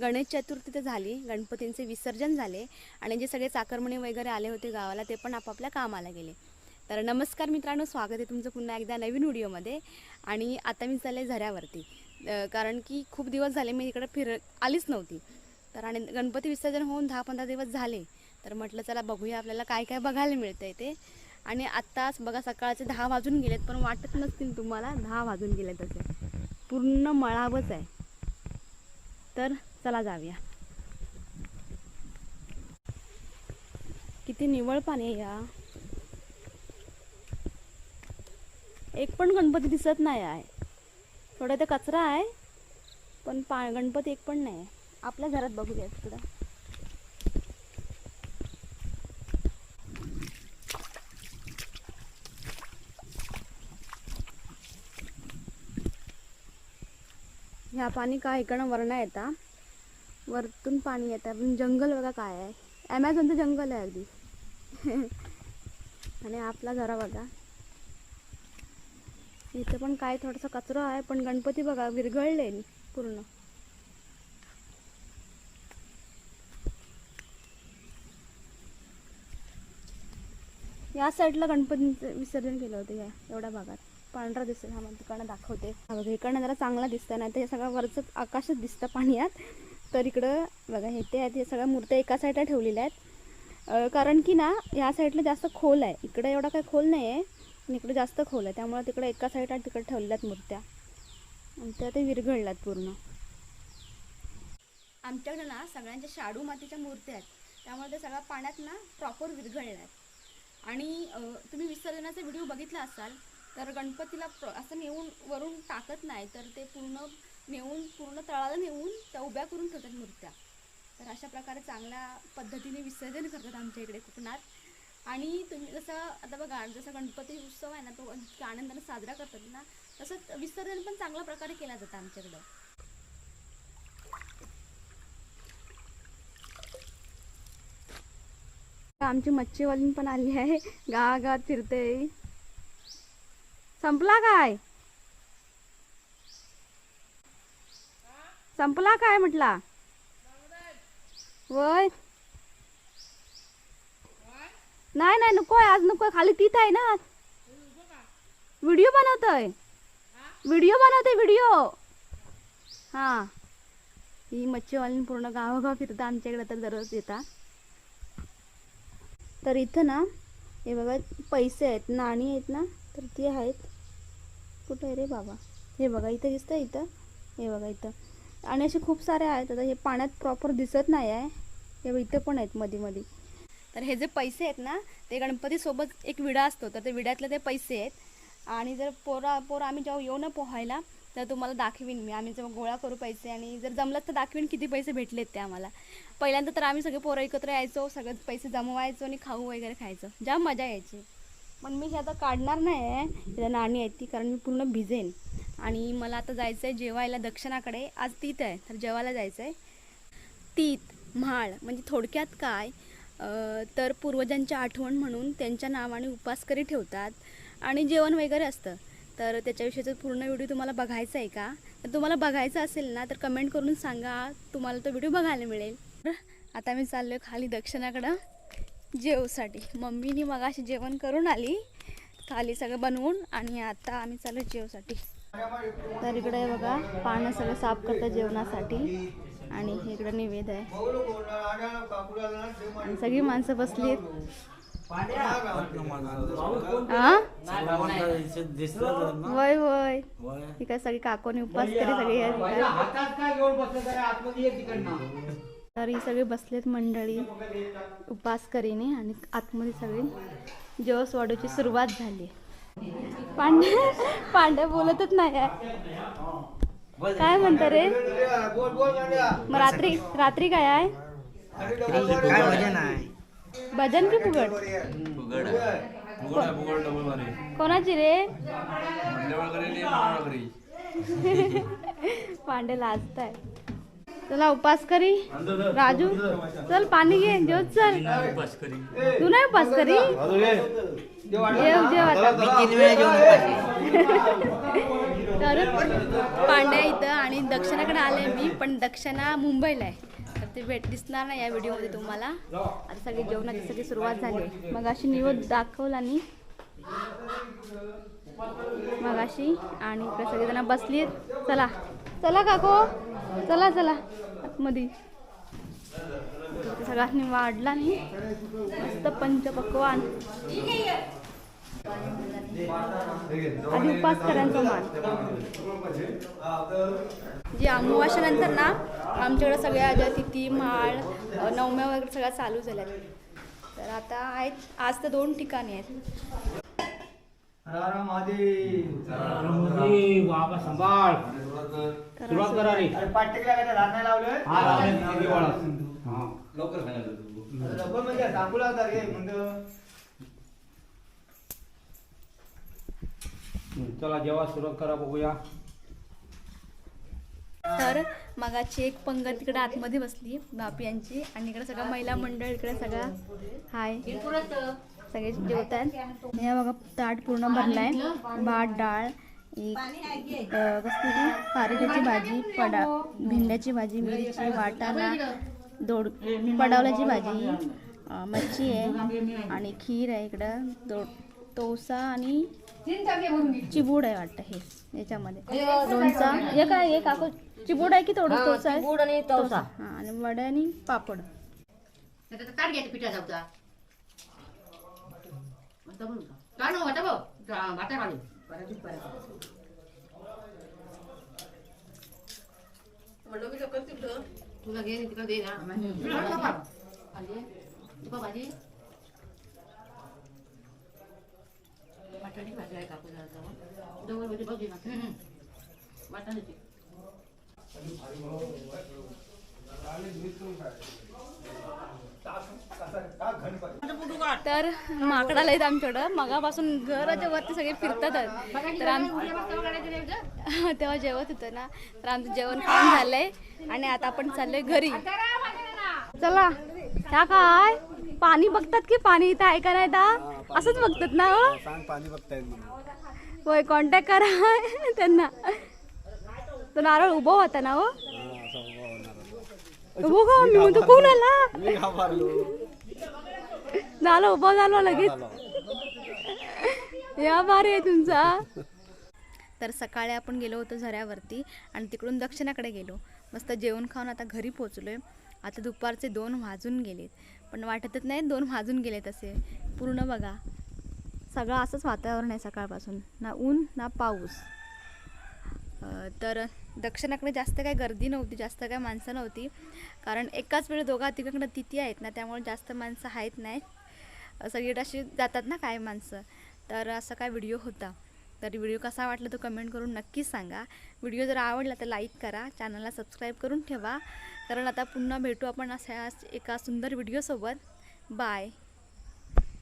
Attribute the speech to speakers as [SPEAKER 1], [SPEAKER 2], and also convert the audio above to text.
[SPEAKER 1] गणेश चतुर्थी तर झाली गणपतींचे विसर्जन झाले आणि जे सगळे चाकरमणी वगैरे आले होते गावाला ते पण आपापल्या कामाला गेले. तर नमस्कार मित्रांनो स्वागत आहे तुमचं पुन्हा एकदा नवीन व्हिडिओमध्ये आणि आता मी चालले झऱ्यावरती. कारण की खूप दिवस झाले मी इकडे फिर आलीच नव्हती. तर आणि गणपती विसर्जन होऊन दहा पंधरा दिवस झाले. तर म्हटलं चला बघूया आपल्याला काय काय बघायला मिळतं आहे ते. आणि आत्ताच बघा सकाळचे दहा वाजून गेलेत पण वाटत नसतील तुम्हाला दहा वाजून गेलेत असे. पूर्ण मळावच आहे. तर चला जाऊया. किती निवळ पाणी आहे या. एक पण गणपती दिसत नाही आहे. थोडा ते कचरा आहे पण पा गणपती एक पण नाही आहे. आपल्या घरात बघूया तिकडं. ह्या पाणी काय इकडं वरणा येतात वरतून पाणी येतं. पण जंगल बघा काय आहे. ॲमेझॉनचं जंगल आहे अगदी. आणि आपला घरा बघा. इथं पण काय थोडासा कचरा आहे पण गणपती बघा विरघळले पूर्ण. या साईडला गणपतीचं विसर्जन केलं होतं या एवढ्या भागात. पांढरा दिसतो हा मग तिकडनं दाखवते. बघा इकडनं जरा चांगला दिसतं नाही तर हे सगळं वरचं आकाशच दिसतं पाण्यात. तर इकडं बघा हे ते आहेत हे सगळ्या मूर्त्या एका साईडला ठेवलेल्या आहेत. कारण की ना या साईडला जास्त खोल आहे. इकडे एवढा काही खोल नाही आहे इकडे जास्त खोल आहे. त्यामुळे तिकडे एका साईडला तिकडे ठेवलेल्या आहेत मूर्त्या. त्या ते विरघळल्यात पूर्ण. आमच्याकडे ना सगळ्यांच्या शाडू मातीच्या मूर्त्या आहेत. त्यामुळे ते सगळ्या पाण्यात ना प्रॉपर विरघळल्या आहेत. आणि तुम्ही विसर्जनाचा व्हिडिओ बघितला असाल तर गणपतीला असं नेऊन वरून टाकत नाही तर ते पूर्ण नेऊन पूर्ण तळाला नेऊन त्या उभ्या करून ठेवतात मूर्त्या. तर अशा प्रकारे चांगल्या पद्धतीने विसर्जन करतात आमच्या इकडे कोकणात. आणि तुम्ही जसं आता बघा जसं गणपती उत्सव आहे ना तो इतक्या आनंदाने साजरा करतात ना तसंच विसर्जन पण चांगल्या प्रकारे केला जातं आमच्याकडं. आमची मच्छीवाली पण आली आहे. गावागावात फिरते संपला काय? संपला काय म्हटला? वय. नाही नाही नकोय आज नकोय. खाली तीत आहे ना. व्हिडिओ बनवतोय. व्हिडिओ बनवते व्हिडिओ. हा. ही मच्छीवाली पूर्ण गावोगाव फिरता आमच्याकडे तर दररोज येतात तर इथं ना हे बघा पैसे आहेत नाणी आहेत ना तर ती आहेत. कुठं आहे रे बाबा? हे बघा इथं दिसतं इथं. हे बघा इथं. आणि असे खूप सारे आहेत. आता हे पाण्यात प्रॉपर दिसत नाही आहे. हे इथे पण आहेत मध्ये मध्ये तर हे जे पैसे आहेत ना ते गणपतीसोबत एक विडा असतो. तर ते विड्यातले ते पैसे आहेत. आणि जर पोरा पोरं आम्ही जेव्हा येऊ ना पोहायला तर तुम्हाला दाखवीन मी. आम्ही जेव्हा गोळा करू पैसे आणि जर जमलं तर दाखवीन किती पैसे भेटलेत ते आम्हाला. पहिल्यांदा तर आम्ही सगळे पोरं एकत्र यायचो सगळे पैसे जमवायचो आणि खाऊ वगैरे खायचो. जाम मजा यायची. पण मी हे आता काढणार नाही आहे नाणी आहेत ती कारण मी पूर्ण भिजेन. आणि मला आता जायचं आहे जेवायला दक्षिणाकडे. आज तीत आहे तर जेवायला जायचं आहे तीत म्हाळ म्हणजे थोडक्यात काय? तर पूर्वजांची आठवण म्हणून त्यांच्या नावाने उपासकरी ठेवतात आणि जेवण वगैरे असतं. तर त्याच्याविषयीचा पूर्ण व्हिडिओ तुम्हाला बघायचा आहे का? तर तुम्हाला बघायचं असेल ना तर कमेंट करून सांगा. तुम्हाला तो व्हिडिओ बघायला मिळेल. तर आता मी चाललो खाली दक्षिणाकडं. जेवसाठी. मम्मीनी मगाशी जेवण करून आली. खाली सगळं बनवून आणि आता आम्ही चाललो जेवसाठी. तर इकडे बघा पानं सगळं साफ करतात जेवणासाठी. आणि इकडे निवेद आहे. आणि सगळी माणसं बसली वय वय. इकडे सगळी काकोनी उपास करी सगळी आहेत. तर ही सगळी बसलेत मंडळी उपास करीने आणि आतमध्ये सगळी जेवस वाढूची सुरुवात झाली. पांड्या पांड्या बोलतच नाही आहे. काय म्हणता रे. मग रात्री रात्री काय आहे?
[SPEAKER 2] भजन
[SPEAKER 1] की फुगड कोणाची रे? पांडे लाजताय. चला उपास करी. राजू चल पाणी घे. जेव चल. तू नाही उपास करी? जेव जेव तर पांड्या इथं आणि दक्षिणाकडे आले मी पण दक्षिणा मुंबईला आहे. तर ते भेट दिसणार नाही या व्हिडिओमध्ये तुम्हाला. आता सगळी जेवणाची सगळी सुरुवात झाली मग अशी निवड दाखवला आणि मग अशी आणि सगळेजण बसली चला. चला काको. चला चला. मध्ये. सगळ्यांनी वाढला नाही. मस्त पंचपक्वान. आणि उपास करायचा मान. जी अमावास्यानंतर ना आमच्याकडे सगळ्या ज्या तिथी माळ नवम्या वगैरे सगळ्या चालू झाल्या तर आता आहेत आज तर दोन ठिकाणी आहेत.
[SPEAKER 3] राम महादेव
[SPEAKER 4] बाबा संभाळ। सुरुवात करा रे.
[SPEAKER 3] अरे काय रात नाही लावलं
[SPEAKER 4] हा हा
[SPEAKER 5] लवकर सांगायचं तू.
[SPEAKER 3] रबर म्हणजे सांगू लागता रे म्हणतो.
[SPEAKER 4] चला जेव्हा सुरुवात करा बघूया.
[SPEAKER 1] तर मगाची एक पंगत तिकडे आतमध्ये बसली बापी यांची. आणि इकडे सगळं महिला मंडळ इकडे सगळं. हाय. सगळे जेवत आहेत. हे बघा ताट पूर्ण भरलाय. भात डाळ एक अं, कसली ती? कारल्याची भाजी पडा भेंड्याची भाजी मिरची वाटाणा दोड पडावल्याची भाजी मच्छी आहे. आणि खीर आहे इकडं. दो तोसा आणि चिबूड आहे वाटतं हे याच्यामध्ये. लोणचा हे काय हे काकू चिबूड आहे की थोडं तोसा आहे?
[SPEAKER 6] आणि
[SPEAKER 1] हा वडे आणि पापड.
[SPEAKER 6] पिठा वाटा भाऊ वाटा काढू तुला घे तिकडे दे ना. भाजी वाटाणी भाजी आहे जवळ? म्हणजे बघ ना. वाटाण्याची
[SPEAKER 1] तर माकडाला आहेत आमच्याकडं. मगापासून घराच्या वरती सगळे फिरतात. तर आम तेव्हा जेवत होतं ना. तर आमचं जेवण खाऊन झालंय. आणि आता आपण चाललोय घरी. चला ह्या काय पाणी बघतात की पाणी इथं आहे का नाही? असंच बघतात. ना हो? होय कॉन्टॅक्ट करा त्यांना. तो नारळ उभं होता ना हो? उभं का? मी म्हणतो कोण आला? झालं उभं झालं लगेच. या भारी आहे तुमचा. तर सकाळी आपण गेलो होतो झऱ्यावरती आणि तिकडून दक्षिणाकडे गेलो. मस्त जेवण खाऊन आता घरी पोचलोय आता दुपारचे दोन वाजून गेलेत. पण वाटतच नाही दोन वाजून गेलेत असे. पूर्ण बघा. सगळं असंच वातावरण आहे सकाळपासून. ना ऊन ना पाऊस. तर दक्षिणाकडे जास्त काय गर्दी नव्हती जास्त काय माणसं नव्हती. कारण एकाच वेळी दोघा तिकडं तिथी आहेत ना त्यामुळे जास्त माणसं आहेत नाही सगळीकडे अशी जातात ना काय माणसं. तर असा काय व्हिडिओ होता. तर व्हिडिओ कसा वाटला तो कमेंट करून नक्कीच सांगा. व्हिडिओ जर आवडला तर लाईक करा. चॅनलला सबस्क्राईब करून ठेवा. कारण आता पुन्हा भेटू आपण अशा एका सुंदर व्हिडिओसोबत. बाय.